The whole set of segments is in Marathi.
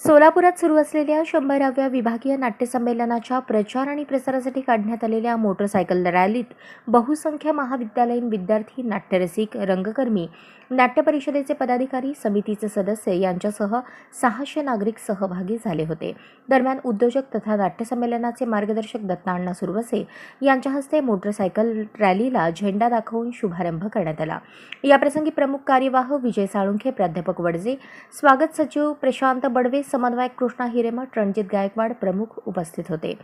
सोलापुरात सुरू असलेल्या शंभराव्या विभागीय नाट्यसंमेलनाच्या प्रचार आणि प्रसारासाठी काढण्यात आलेल्या मोटरसायकल रॅलीत बहुसंख्य महाविद्यालयीन विद्यार्थी नाट्यरसिक रंगकर्मी नाट्य परिषदेचे पदाधिकारी समितीचे सदस्य यांच्यासह सहाशे नागरिक सहभागी झाले होते. दरम्यान उद्योजक तथा नाट्यसंमेलनाचे मार्गदर्शक दत्ताअण्णा सुरवसे यांच्या हस्ते मोटरसायकल रॅलीला झेंडा दाखवून शुभारंभ करण्यात आला. याप्रसंगी प्रमुख कार्यवाह विजय साळुंखे प्राध्यापक वडजे स्वागत सचिव प्रशांत बडवे समन्वयक कृष्णा हिरेमठ रणजित गायकवाड प्रमुख उपस्थित होते.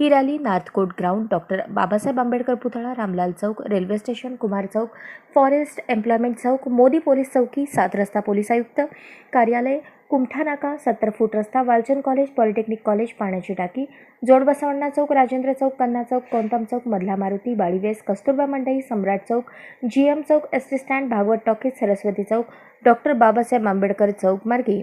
ही rally Northcote ground doctor Babasaheb Ambedkar पुतळा रामलाल चौक रेल्वे स्टेशन कुमार चौक फॉरेस्ट एम्प्लॉयमेंट चौक मोदी पोलीस चौकी सात रस्ता पोलीस आयुक्त कार्यालय कुमठा नाका सत्तर फूट रस्ता वालचंद कॉलेज पॉलिटेक्निक कॉलेज पाण्याची टाकी जोड बसवण्णा चौक राजेंद्र चौक कन्ना चौक कोंतम चौक मधला मारुती बाळीवेस कस्तुरबा मंडई सम्राट चौक जी एम चौक S T stand Bhagwat talkies Saraswati चौक डॉक्टर बाबासाहेब आंबेडकर चौक मार्गे.